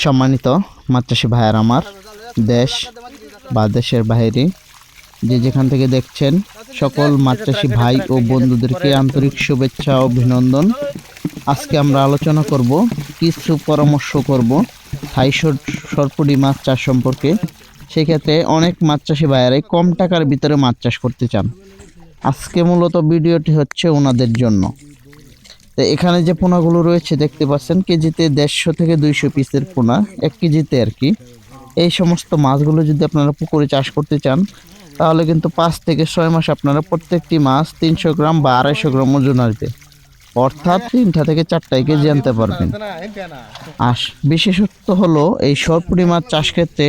সম্মানিত মাছ চাষি ভাইয়ার আমার দেশ বা দেশের বাইরে, যে যেখান থেকে দেখছেন সকল মাছ চাষি ভাই ও বন্ধুদেরকে আন্তরিক শুভেচ্ছা ও অভিনন্দন। আজকে আমরা আলোচনা করব, কিছু পরামর্শ করব থাই সর- সরপুরি মাছ চাষ সম্পর্কে। সেক্ষেত্রে অনেক মাছ চাষি ভাইয়ারাই কম টাকার ভিতরে মাছ চাষ করতে চান। আজকে মূলত ভিডিওটি হচ্ছে ওনাদের জন্য। তো এখানে যে পোনাগুলো রয়েছে দেখতে পাচ্ছেন, কেজিতে দেড়শো থেকে দুইশো পিসের পোনা, এক কেজিতে আর কি। এই সমস্ত মাছগুলো যদি আপনারা পুকুরে চাষ করতে চান, তাহলে কিন্তু পাঁচ থেকে ছয় মাস আপনারা প্রত্যেকটি মাছ তিনশো গ্রাম বা আড়াইশো গ্রাম ওজন আসবে। অর্থাৎ তিনটা থেকে চারটায় কেজি আনতে পারবেন। আর বিশেষত্ব হলো, এই সরপুরি মাছ চাষ ক্ষেত্রে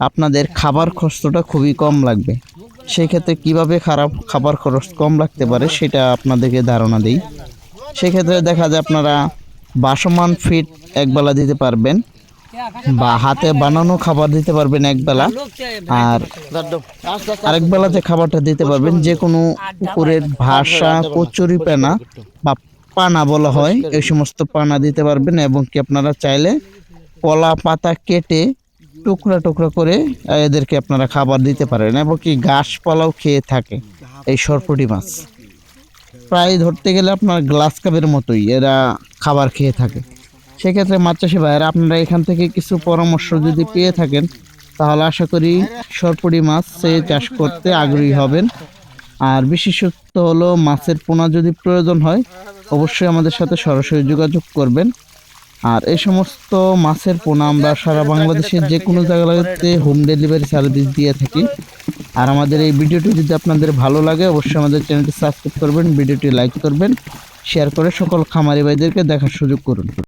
আপনাদের খাবার খরচটা খুবই কম লাগবে। সেই ক্ষেত্রে কীভাবে খারাপ খাবার খরচ কম লাগতে পারে, সেটা আপনাদেরকে ধারণা দিই। সেক্ষেত্রে দেখা যায় আপনারা বাসমান ফিট একবেলা দিতে পারবেন, বা হাতে বানানো খাবার দিতে পারবেন একবেলা, আর আরেক বেলা যে খাবারটা দিতে পারবেন, যে কোনো পুকুরের ভাষা, কচুরি পানা বা পানা বলা হয়, এই সমস্ত পানা দিতে পারবেন, এবং কি আপনারা চাইলে কলা পাতা কেটে টুকরা টুকরা করে এদেরকে আপনারা খাবার দিতে পারেন, এবং কি গাছপালাও খেয়ে থাকে এই সরপুটি মাছ। প্রায় ধরতে গেলে আপনার গ্লাস কাপের মতোই, এরা খাবার খেয়ে থাকে। সেক্ষেত্রে মাছ চাষি ভাইয়েরা, আপনারা এখান থেকে কিছু পরামর্শ যদি পেয়ে থাকেন, তাহলে আশা করি সরপুরি মাছ সে চাষ করতে আগ্রহী হবেন। আর বিশেষত্ব হলো, মাছের পোনা যদি প্রয়োজন হয়, অবশ্যই আমাদের সাথে সরাসরি যোগাযোগ করবেন। আর এই সমস্ত মাছের পোনা আমরা সারা বাংলাদেশের যে কোনো জায়গাতে হোম ডেলিভারি সার্ভিস দিয়ে থাকি। আর আমাদের এই ভিডিওটি যদি আপনাদের ভালো লাগে, অবশ্যই আমাদের চ্যানেলটি সাবস্ক্রাইব করবেন, ভিডিওটি লাইক করবেন, শেয়ার করে সকল খামারি ভাইদেরকে দেখার সুযোগ করুন।